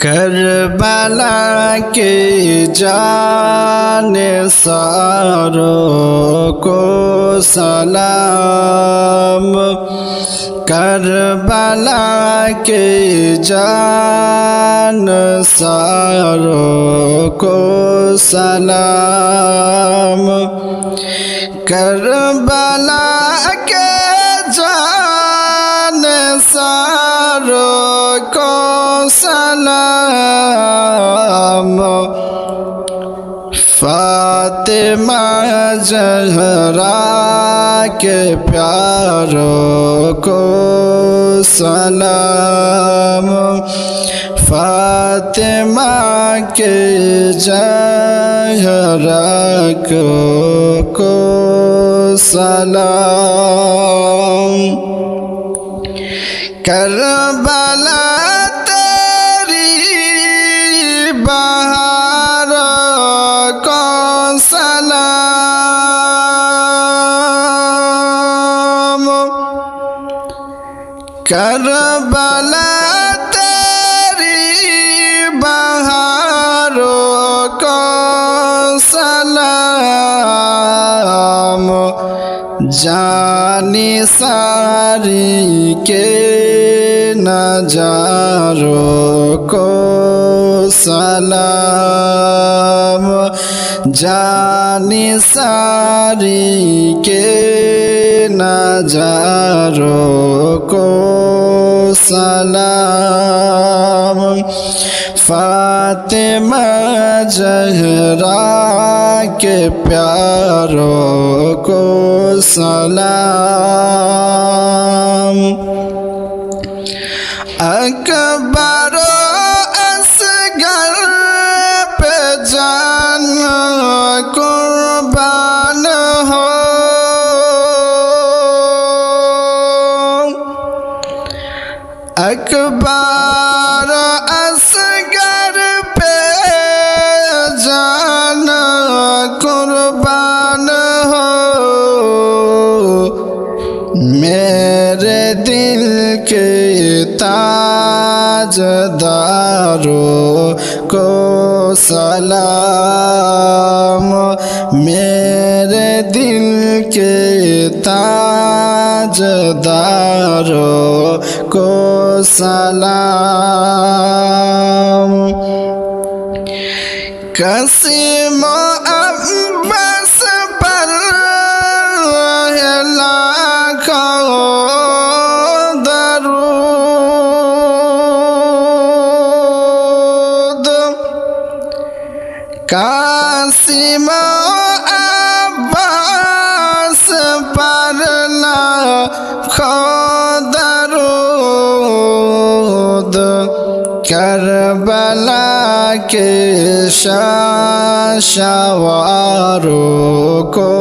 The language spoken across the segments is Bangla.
करबला के जाने सारो को सलाम करबला के जान सारो को सलाम करबला माँ जहरा के प्यारों को सलाम फातिमा के जहरा को, को सलाम करबला करबला तेरी बहारो को सलाम जानी सारी के नजारो को सलाम জানি সারি কে নাজারো কো সালাম ফাতেমা জহরা কে প্যারো কো সালাম আকবার ताजदारों को सलाम मेरे दिल के ताजदारों को सलाम कसीम কাসিমা আব্বাস পারলা খদারুদ করবলা কে শাশাওয়ারু কো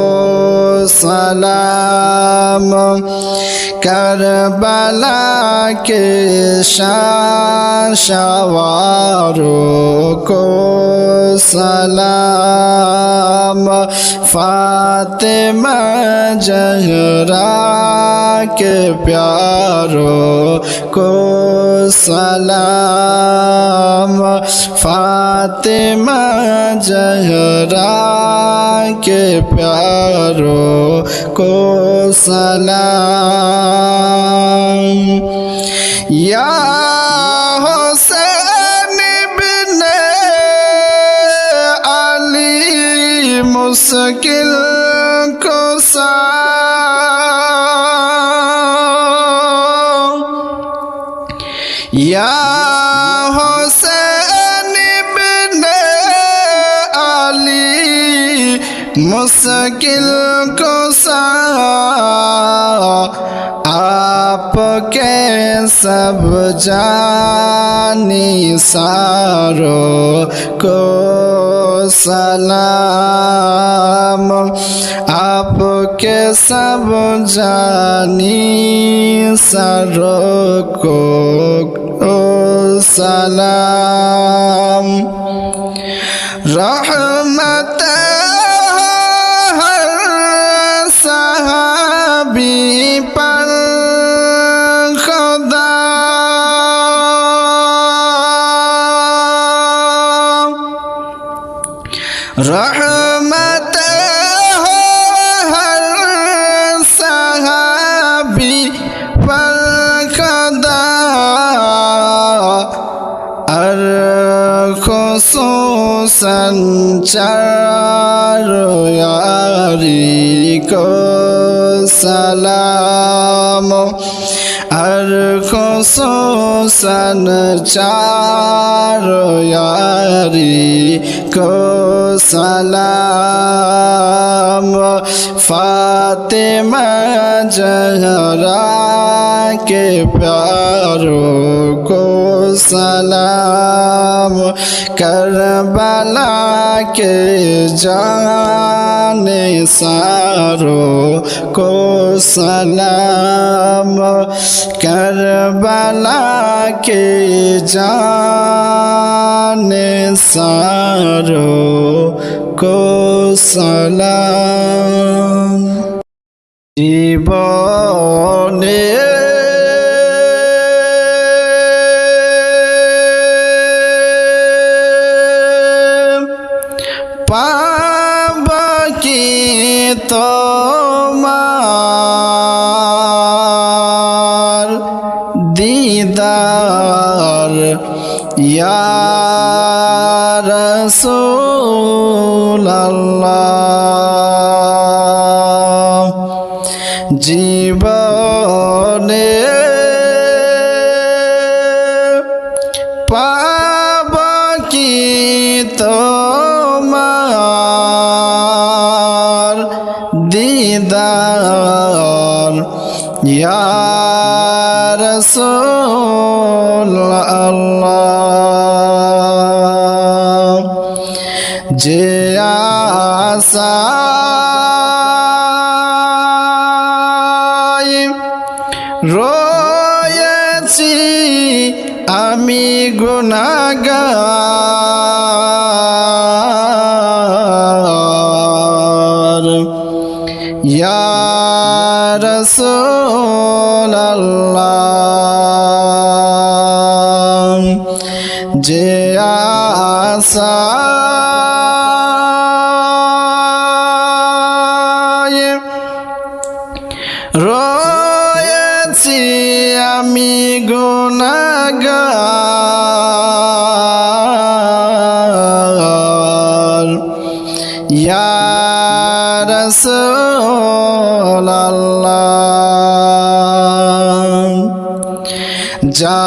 সালাম। करबला के शाशवारों को सलाम फातिमा जहरा के प्यारों को सलाम फातिमा जहरा के प्यारों को सलाम या सब जानी सारों को सलाम आपके सब जानी सारों को सलाम रहमत রহমত হর সাহাবি ফলকদা আর খুসুসন চারি কো সালাম। ہر خصوصاً چار یاری کو سلام فاطمہ جہرا کے پیاروں کو सलाम करबला के जाने सारों को सलाम करबला के जाने सारों को सलाम জীবনে ইয়ার সোল্লাহ জীবনে পাব কি তোমার দিদার? ইয়ার আল্লাহ যে আসা রয়েছি আমি গুনাগার রয়েছি আমি গুণাগ ইয়ার জাহানে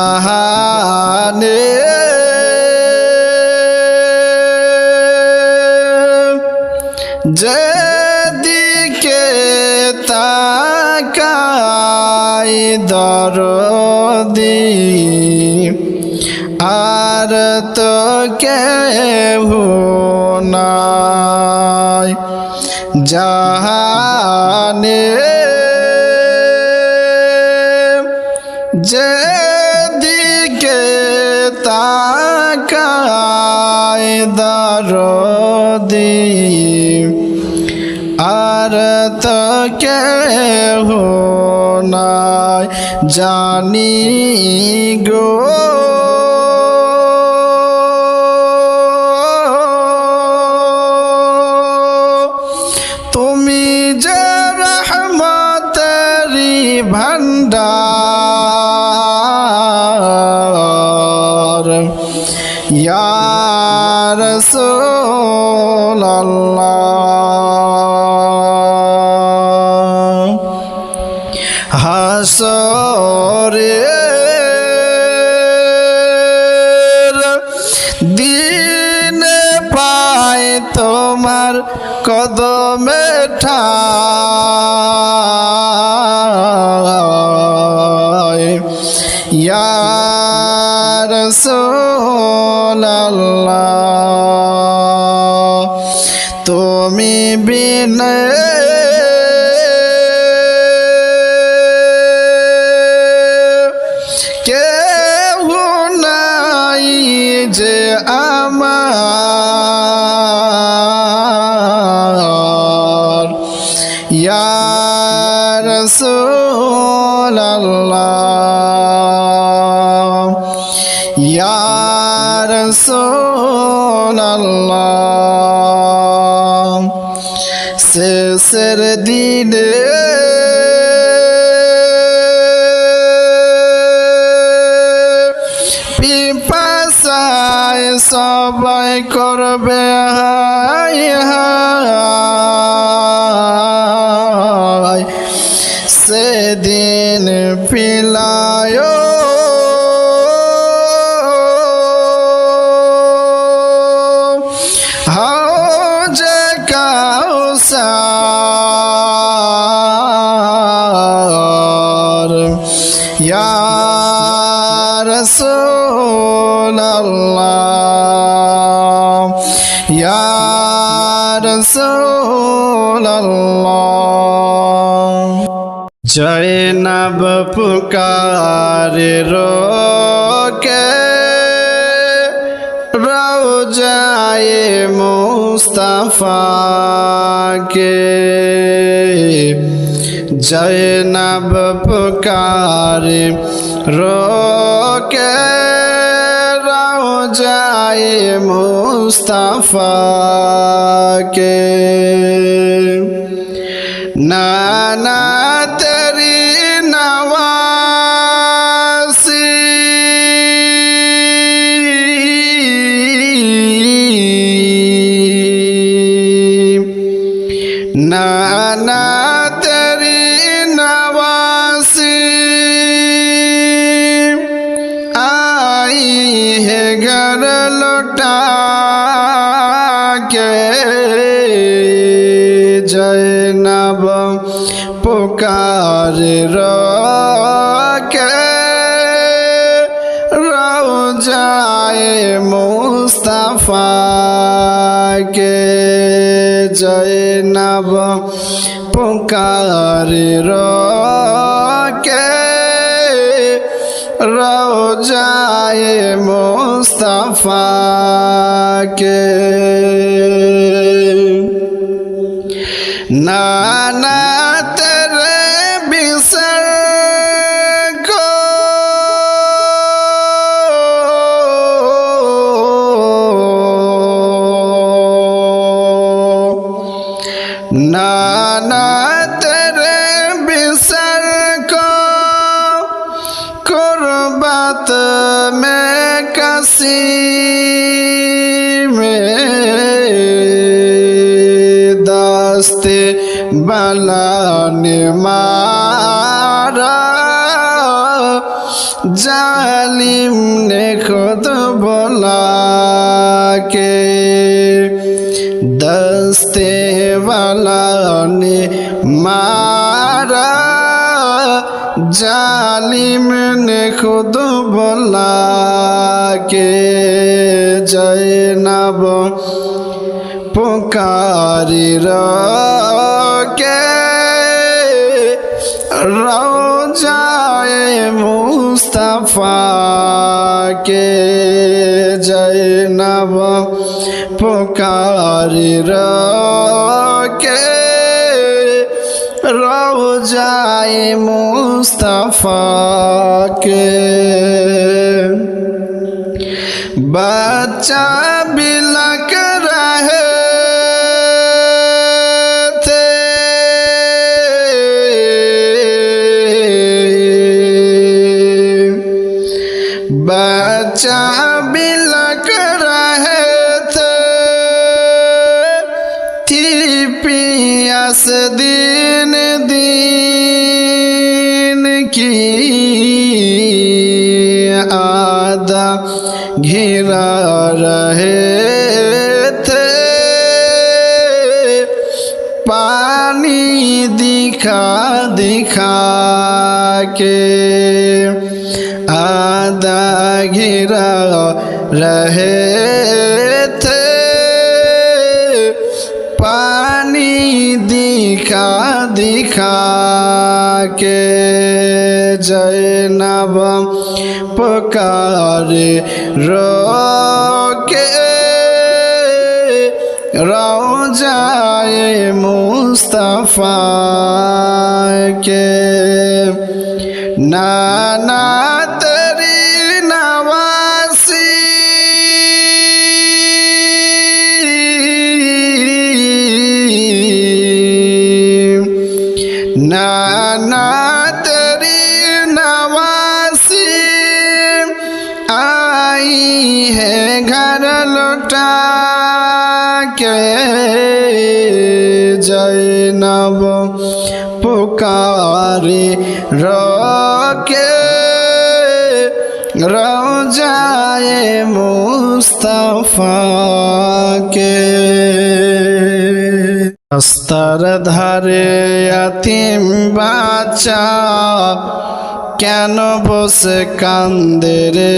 আর তো কেহ নাই। জাহানে যেদিকে তাকাই দরদি আর তো কেহ নাই। জানি গো ইয়ার সোল্লাহ হাসরে দিন পায় তোমার কদমে ঠায়। ইয়ার সোল্লাহ কেহ নাই যে আমার। ইয়ার সোল্লাহ ইয়ার সোল্লাহ দিনে পিপাসায় ইয়া রাসূলুল্লাহ ইয়া রাসূলুল্লাহ। জয়নব পুকার রোকে রোজায়ে মুস্তাফা কে জয়নব পুকার রোকে রোজায়ে মুস্তাফা কে নানা কারে রকে রোজায় মোস্তফাকে। না না জ্বালানে মারা, জালিম নে খত বলাকে, দস্তে বালানে মারা, জালিম নে খত বলাকে জয় নব পুকারি রা কে রওজায়ে মুস্তাফা কে জৈনব পুকারি কে রওজায়ে মুস্তাফা কে বাচ্চা বিলক রহে रहे थे पानी दिखा दिखा के आदा घिरा रहे थे पानी दिखा दिखा के जैनब पुकारे রকে রওজায় মুস্তফাকে। নানা आई है घर लौटा के जैनब पुकारे रोके রোজায়ে মুস্তাফাকে রাস্তার ধারে আতিম বাচ্চা কেন বসে কান্দে রে?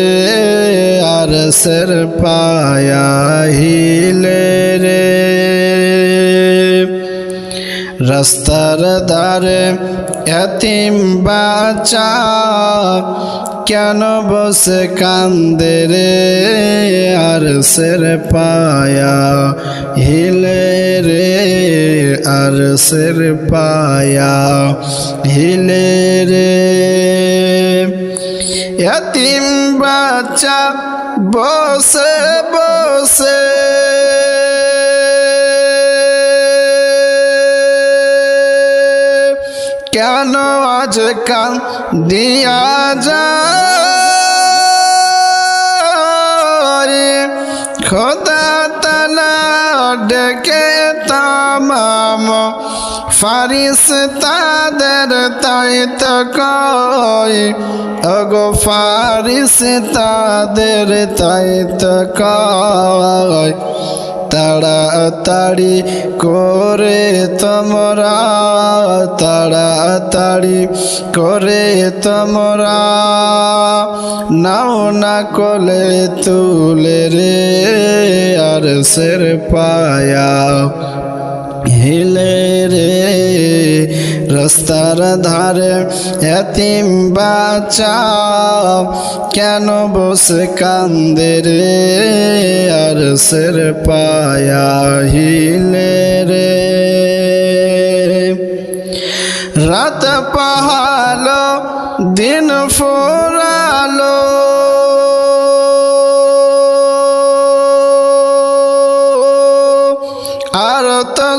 আর সের পায়া হিলে রে। রাস্তার দ্বারে এতিম বাচ্চা কেন বসে কান্দে রে? আর সের পায়া হিলে রে, আর সের পায়া হিলে রে। এতিম বাচ্চা বসে বসে। কেন আজ কান দিয়া যায়? ডেকে তামাম ফারিস তাদের তাইত কয় অগো ফারিস তাদের তাইত কয় তাড়াতাড়ি করে তোমরা তাড়াতাড়ি করে তোমরা। নাও না কলে তুলে রে আর সের পায়া। হিলে রে, রাস্তার ধারে এতিম বাচ্চা কেন বসে কান্দে রে, আর সের পায়া হিলে রে। রাত পাহালো, দিন ফোরালো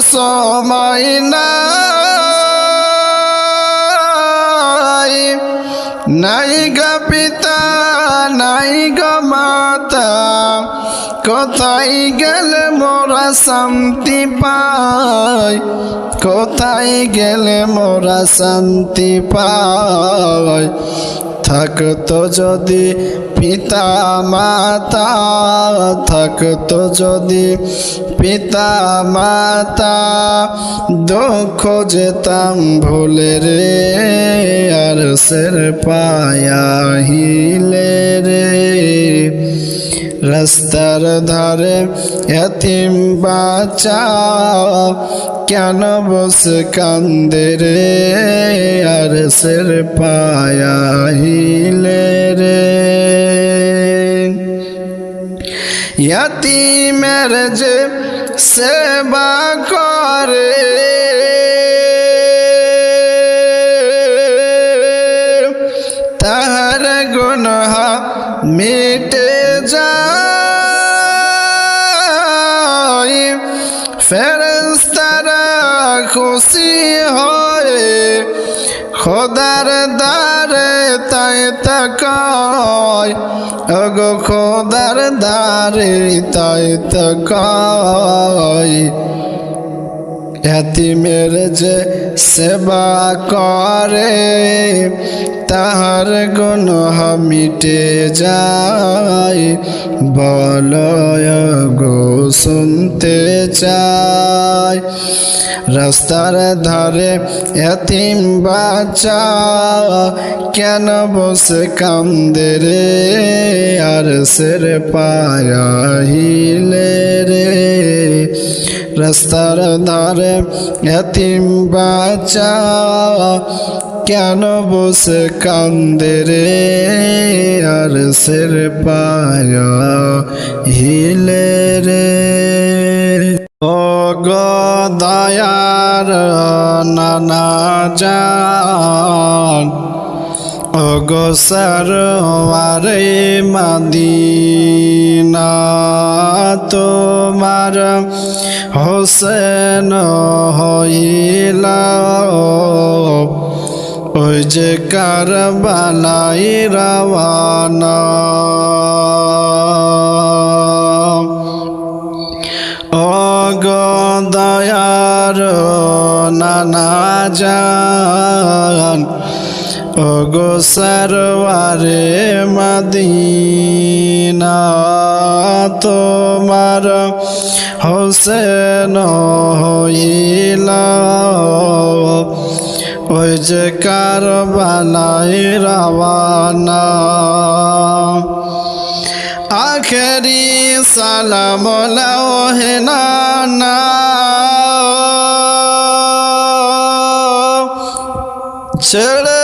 সময় নাই। নাই গা পিতা, নাই গা মাতা, কোথায় গেলে মোরা শান্তি পাই? কোথায় গেলে মোরা শান্তি পাই? থাকতো যদি পিতা মাতা থাকতো যদি পিতা মাতা দুঃখ যেতাম ভুলে রে, আর সের পায়া হিলে রে। রাস্তার ধারে এতিম বাচ্চা কেন বস কান্দে রে, আর সের পায়া হিলে রে। यतीमेर जे सेवा करे তাহার গুনহ মিটে যায় ফেরেস্তারা খুশি হয় খোদার দারে তাই তাকায় অগো খোদার দারে তাই তাকায় এতিমের যে সেবা করে, তাহার গুণ মিটে যায়। বলয় গো, শুনতে চায় রাস্তার ধারে এতিম বাচ্চা, কেন বসে কান্দে রে? আর সের পায়া হিলে রে। রাস্তার ধারে এতিম বাচ্চা কেন বসে কান্দে রে? আর সের পায়া হিলে রে। ও গো দয়ার নানা জান অগসার আরে মাদিনা তোমার হোসেন হইলা। ওই যে কারবালাই রাওয়ানা। অগদয়ার নানা যান ওগো সরওয়ারে মদিনা, তোমার হোসেন হইলা। ওই যে কারবালাই রাওয়ানা। আখেরি সালাম লহে নানা। ছেড়ে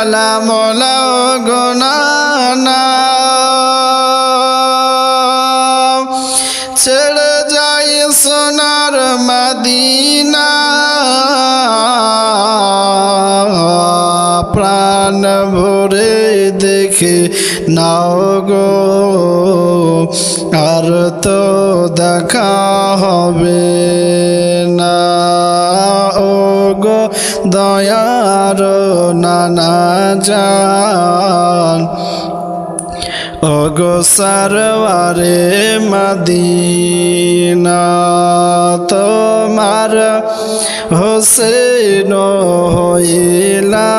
সালাম গোনানা ছেড়ে যাই সোনার মদিনা। প্রাণ ভরে দেখে নাও গো। আর তো দেখা হবে না। ও গো দয়ার নানা যান ওগো সারওয়ারে মদিনা, তোমার হোসেন হইলা।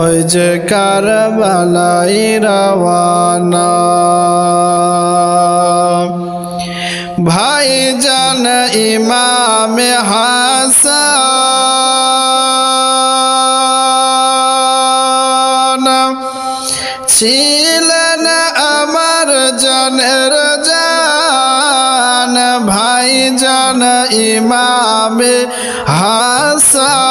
ওই যে কারবালাই রাওয়ানা। ভাই জান ইমামে হাসান ছিলেন আমার জনের জান ভাই জান ইমামে হাসান।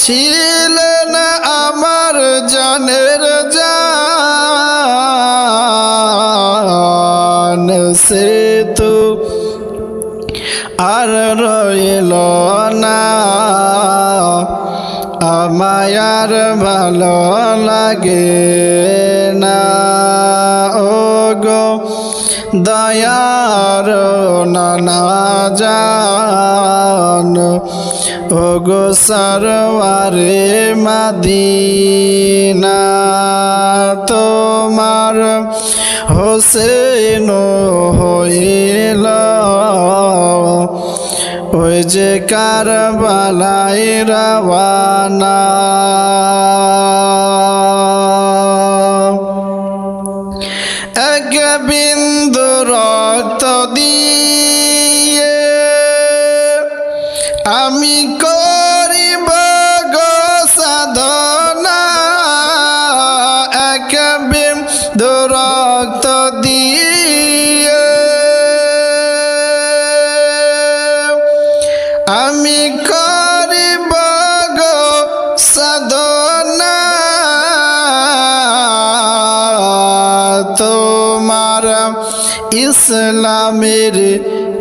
ছিলেন আমার জনের জান, সে তো আর আমায়ার ভালো লাগে না। ও গো দয়ার নানা জান। ও গো সরওয়ারে মদিনা, তোমার হোসেন হইল। ওই যে কারবালাই রাওয়ানা। এক ইসলামের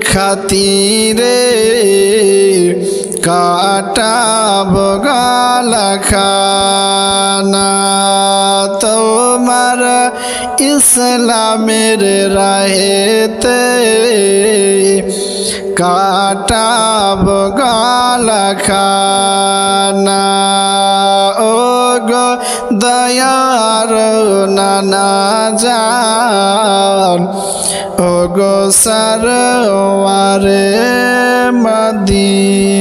খাতিরে কাটাব গালাখানা। তোমার ইসলামের রাহেতে কাটাব গালাখানা। ও গো দয়ার নানা যান অগসার ওয়ারে মদিনা।